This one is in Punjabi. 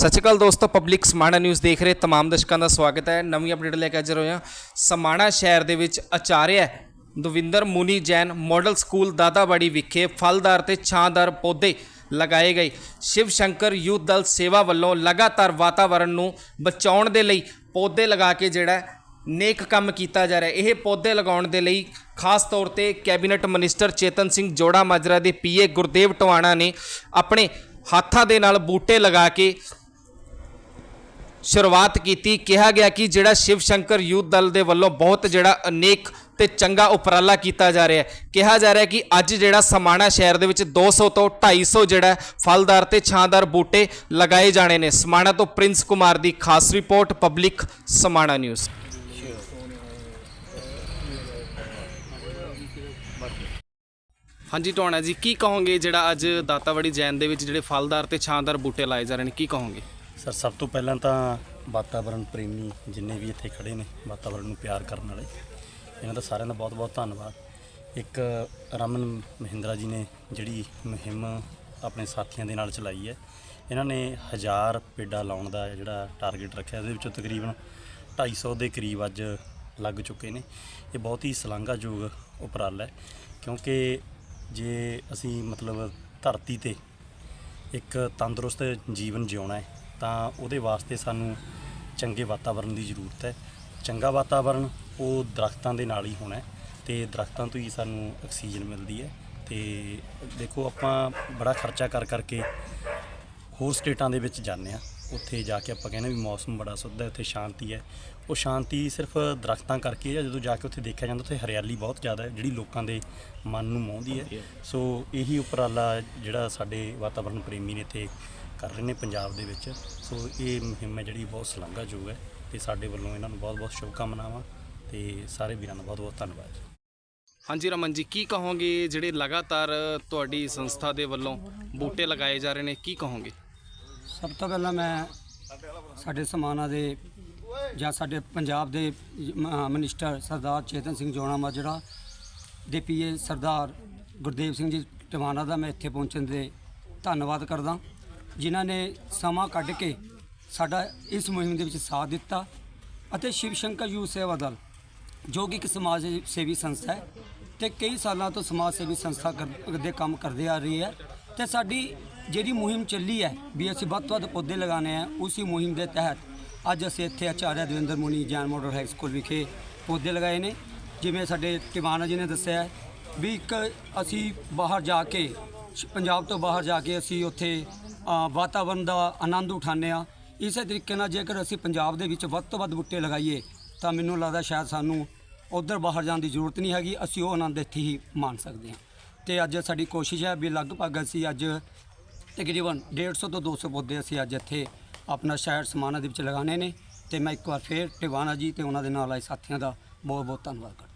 ਸਤਿ ਸ਼੍ਰੀ ਅਕਾਲ ਦੋਸਤੋ ਪਬਲਿਕ ਸਮਾਣਾ ਨਿਊਜ਼ ਦੇਖ ਰਹੇ ਤਮਾਮ ਦਰਸ਼ਕਾਂ ਦਾ ਸਵਾਗਤ ਹੈ। ਨਵੀਂ ਅਪਡੇਟ ਲੈ ਕੇ ਹਾਜ਼ਰ ਹੋਏ ਹਾਂ। ਸਮਾਣਾ ਸ਼ਹਿਰ ਦੇ ਵਿੱਚ ਆਚਾਰਿਆ ਦਵਿੰਦਰ ਮੁਨੀ ਜੈਨ ਮਾਡਲ ਸਕੂਲ ਦਾਦਾਬਾੜੀ ਵਿਖੇ ਫਲਦਾਰ ਤੇ ਛਾਂਦਾਰ ਪੌਦੇ ਲਗਾਏ ਗਏ। ਸ਼ਿਵ ਸ਼ੰਕਰ ਯੂਥ ਦਲ ਸੇਵਾ ਵੱਲੋਂ ਲਗਾਤਾਰ ਵਾਤਾਵਰਣ ਨੂੰ ਬਚਾਉਣ ਦੇ ਲਈ ਪੌਦੇ ਲਗਾ ਕੇ ਜਿਹੜਾ ਨੇਕ ਕੰਮ ਕੀਤਾ ਜਾ ਰਿਹਾ ਇਹ ਪੌਦੇ ਲਗਾਉਣ ਦੇ ਲਈ ਖਾਸ ਤੌਰ ਤੇ ਕੈਬਨਿਟ ਮਿਨਿਸਟਰ ਚੇਤਨ ਸਿੰਘ ਜੋੜਾ ਮਾਜਰਾ ਦੇ ਪੀਏ ਗੁਰਦੇਵ ਟਵਾਣਾ ਨੇ ਆਪਣੇ ਹੱਥਾਂ ਦੇ ਨਾਲ ਬੂਟੇ ਲਗਾ ਕੇ ਸ਼ੁਰੂਆਤ ਕੀਤੀ, ਕਿਹਾ ਗਿਆ ਕਿ ਜਿਹੜਾ ਸ਼ਿਵ ਸ਼ੰਕਰ ਯੂਥ ਦਲ ਦੇ ਵੱਲੋਂ ਬਹੁਤ ਜਿਹੜਾ ਅਨੇਕ ਤੇ ਚੰਗਾ ਉਪਰਾਲਾ ਕੀਤਾ ਜਾ ਰਿਹਾ ਹੈ। ਕਿਹਾ ਜਾ ਰਿਹਾ ਕਿ ਅੱਜ ਜਿਹੜਾ ਸਮਾਣਾ ਸ਼ਹਿਰ ਦੇ ਵਿੱਚ 200 ਤੋਂ 250 ਜਿਹੜਾ ਫਲਦਾਰ ਤੇ ਛਾਂਦਾਰ ਬੂਟੇ ਲਗਾਏ ਜਾਣੇ ਨੇ। ਸਮਾਣਾ ਤੋਂ ਪ੍ਰਿੰਸ ਕੁਮਾਰ ਦੀ ਖਾਸ ਰਿਪੋਰਟ, ਪਬਲਿਕ ਸਮਾਣਾ ਨਿਊਜ਼। ਹਾਂਜੀ ਟੋਣਾ ਜੀ, ਕੀ ਕਹੋਗੇ ਜਿਹੜਾ ਅੱਜ ਦਾਤਾਵੜੀ ਜੈਨ ਦੇ ਵਿੱਚ ਜਿਹੜੇ ਫਲਦਾਰ ਤੇ ਛਾਂਦਾਰ ਬੂਟੇ ਲਾਏ ਜਾ ਰਹੇ ਨੇ, ਕੀ ਕਹੋਗੇ? ਸਰ, ਸਭ ਤੋਂ ਪਹਿਲਾਂ ਤਾਂ ਵਾਤਾਵਰਣ ਪ੍ਰੇਮੀ ਜਿੰਨੇ ਵੀ ਇੱਥੇ ਖੜੇ ਨੇ ਵਾਤਾਵਰਣ ਨੂੰ ਪਿਆਰ ਕਰਨ ਵਾਲੇ, ਇਹਨਾਂ ਦਾ ਸਾਰਿਆਂ ਦਾ ਬਹੁਤ-ਬਹੁਤ ਧੰਨਵਾਦ। ਇੱਕ ਰਮਨ ਮਹਿੰਦਰਾ ਜੀ ਨੇ ਜਿਹੜੀ ਮੁਹਿੰਮ ਆਪਣੇ ਸਾਥੀਆਂ ਦੇ ਨਾਲ ਚਲਾਈ ਹੈ, ਇਹਨਾਂ ਨੇ ਹਜ਼ਾਰ ਪੇਡਾਂ ਲਾਉਣ ਦਾ ਜਿਹੜਾ ਟਾਰਗੇਟ ਰੱਖਿਆ, ਇਹਦੇ ਵਿੱਚੋਂ ਤਕਰੀਬਨ 250 ਦੇ ਕਰੀਬ ਅੱਜ ਲੱਗ ਚੁੱਕੇ ਨੇ। ਇਹ ਬਹੁਤ ਹੀ ਸ਼ਲਾਘਾਯੋਗ ਉਪਰਾਲਾ ਹੈ, ਕਿਉਂਕਿ ਜੇ ਅਸੀਂ ਮਤਲਬ ਧਰਤੀ ਤੇ ਇੱਕ ਤੰਦਰੁਸਤ ਜੀਵਨ ਜਿਉਣਾ ਹੈ ਤਾਂ ਉਹਦੇ ਵਾਸਤੇ ਸਾਨੂੰ ਚੰਗੇ ਵਾਤਾਵਰਣ ਦੀ ਜ਼ਰੂਰਤ ਹੈ। ਚੰਗਾ ਵਾਤਾਵਰਣ ਉਹ ਦਰਖਤਾਂ ਦੇ ਨਾਲ ਹੀ ਹੋਣਾ ਹੈ ਤੇ ਦਰਖਤਾਂ ਤੋਂ ਹੀ ਸਾਨੂੰ ਆਕਸੀਜਨ ਮਿਲਦੀ ਹੈ ਤੇ ਦੇਖੋ ਆਪਾਂ ਬੜਾ ਖਰਚਾ ਕਰ ਕਰਕੇ ਹੋਰ ਸਟੇਟਾਂ ਦੇ ਵਿੱਚ ਜਾਂਦੇ ਆ ਉੱਥੇ ਜਾ ਕੇ ਆਪਾਂ ਕਹਿੰਦੇ ਵੀ ਮੌਸਮ ਬੜਾ ਸੁੱਧ ਹੈ ਉੱਥੇ ਸ਼ਾਂਤੀ ਹੈ। ਉਹ ਸ਼ਾਂਤੀ ਸਿਰਫ ਦਰਖਤਾਂ ਕਰਕੇ ਹੈ ਜਦੋਂ ਜਾ ਕੇ ਉੱਥੇ ਦੇਖਿਆ ਜਾਂਦਾ ਉੱਥੇ ਹਰਿਆਲੀ ਬਹੁਤ ਜ਼ਿਆਦਾ ਹੈ ਜਿਹੜੀ ਲੋਕਾਂ ਦੇ ਮਨ ਨੂੰ ਮੋਹਦੀ ਹੈ। ਸੋ ਇਹੀ ਉਪਰਾਲਾ ਜਿਹੜਾ ਸਾਡੇ ਵਾਤਾਵਰਣ ਪ੍ਰੇਮੀ ਨੇ ਇੱਥੇ ਕਰ ਰਹੇ ਨੇ ਪੰਜਾਬ ਦੇ ਵਿੱਚ। ਸੋ ਇਹ ਮੁਹਿੰਮ ਹੈ ਜਿਹੜੀ ਬਹੁਤ ਸ਼ਲਾਘਾਯੋਗ ਹੈ ਤੇ ਸਾਡੇ ਵੱਲੋਂ ਇਹਨਾਂ ਨੂੰ ਬਹੁਤ-ਬਹੁਤ ਸ਼ੁਭਕਾਮਨਾਵਾਂ ਤੇ ਸਾਰੇ ਵੀਰਾਂ ਦਾ ਬਹੁਤ-ਬਹੁਤ ਧੰਨਵਾਦ। ਹਾਂਜੀ ਰਮਨ ਜੀ ਕੀ ਕਹੋਗੇ ਜਿਹੜੇ ਲਗਾਤਾਰ ਤੁਹਾਡੀ ਸੰਸਥਾ ਦੇ ਵੱਲੋਂ ਬੂਟੇ ਲਗਾਏ ਜਾ ਰਹੇ ਨੇ ਕੀ ਕਹੋਗੇ? ਸਭ ਤੋਂ ਪਹਿਲਾਂ ਮੈਂ ਸਾਡੇ ਸਮਾਨਾ ਦੇ ਜਾਂ ਸਾਡੇ ਪੰਜਾਬ ਦੇ ਮ- ਮਿਨਿਸਟਰ ਸਰਦਾਰ ਚੇਤਨ ਸਿੰਘ ਜੋਣਾ ਮਾਜਰਾ ਦੇ ਪੀਏ ਸਰਦਾਰ ਗੁਰਦੇਵ ਸਿੰਘ ਜੀ ਟਵਾਣਾ ਦਾ ਮੈਂ ਇੱਥੇ ਪਹੁੰਚਣ ਦੇ ਧੰਨਵਾਦ ਕਰਦਾ। ਜਿਨ੍ਹਾਂ ਨੇ ਸਮਾਂ ਕੱਢ ਕੇ ਸਾਡਾ ਇਸ ਮੁਹਿੰਮ ਦੇ ਵਿੱਚ ਸਾਥ ਦਿੱਤਾ ਅਤੇ ਸ਼ਿਵ ਸ਼ੰਕਰ ਯੂਥ ਸੇਵਾ ਦਲ, ਜੋ ਕਿ ਇੱਕ ਸਮਾਜ ਸੇਵੀ ਸੰਸਥਾ ਹੈ ਤੇ ਕਈ ਸਾਲਾਂ ਤੋਂ ਸਮਾਜ ਸੇਵੀ ਸੰਸਥਾ ਕਰ- ਦੇ ਕੰਮ ਕਰਦੇ ਆ ਰਹੀ ਹੈ ਤੇ ਸਾਡੀ ਜਿਹੜੀ ਮੁਹਿੰਮ ਚੱਲੀ ਹੈ ਵੀ ਅਸੀਂ ਵੱਧ ਤੋਂ ਵੱਧ ਪੌਦੇ ਲਗਾਉਣੇ ਆ ਉਸੇ ਮੁਹਿੰਮ ਦੇ ਤਹਿਤ ਅੱਜ ਅਸੀਂ ਇੱਥੇ Acharya Davinder Muni Jain model high school ਵਿਖੇ ਪੌਦੇ ਲਗਾਏ ਨੇ। ਜਿਵੇਂ ਸਾਡੇ ਟਿਵਾਣਾ ਜੀ ਨੇ ਦੱਸਿਆ ਵੀ ਇੱਕ ਅਸੀਂ ਬਾਹਰ ਜਾ ਕੇ ਪੰਜਾਬ ਤੋਂ ਬਾਹਰ ਜਾ ਕੇ ਅਸੀਂ ਉੱਥੇ ਅ, ਵਾਤਾਵਰਣ ਦਾ ਆਨੰਦ ਉਠਾਉਂਦੇ ਆ ਇਸੇ ਤਰੀਕੇ ਨਾਲ ਜੇਕਰ ਅਸੀਂ ਪੰਜਾਬ ਦੇ ਵਿੱਚ ਵੱਧ ਤੋਂ ਵੱਧ ਬੂਟੇ ਲਗਾਈਏ ਤਾਂ ਮੈਨੂੰ ਲੱਗਦਾ ਸ਼ਾਇਦ ਸਾਨੂੰ ਉਧਰ ਬਾਹਰ ਜਾਣ ਦੀ ਜ਼ਰੂਰਤ ਨਹੀਂ ਹੈਗੀ ਅਸੀਂ ਉਹ ਆਨੰਦ ਇੱਥੇ ਹੀ ਮਾਣ ਸਕਦੇ ਹਾਂ। ਤੇ ਅੱਜ ਸਾਡੀ ਕੋਸ਼ਿਸ਼ ਹੈ ਵੀ ਲਗਭਗ ਅਸੀਂ ਅੱਜ ਤਕਰੀਬਨ 150 ਤੋਂ 200 ਪੌਦੇ ਅਸੀਂ ਅੱਜ ਇੱਥੇ ਆਪਣਾ ਸ਼ਹਿਰ ਸਮਾਨਾ ਦੇ ਵਿੱਚ ਲਗਾਉਣੇ ਨੇ ਤੇ ਮੈਂ ਇੱਕ ਵਾਰ ਫੇਰ ਟਿਵਾਣਾ ਜੀ ਤੇ ਉਹਨਾਂ ਦੇ ਨਾਲ ਆਏ ਸਾਥੀਆਂ ਦਾ ਬਹੁਤ ਬਹੁਤ ਧੰਨਵਾਦ ਕਰਦਾ।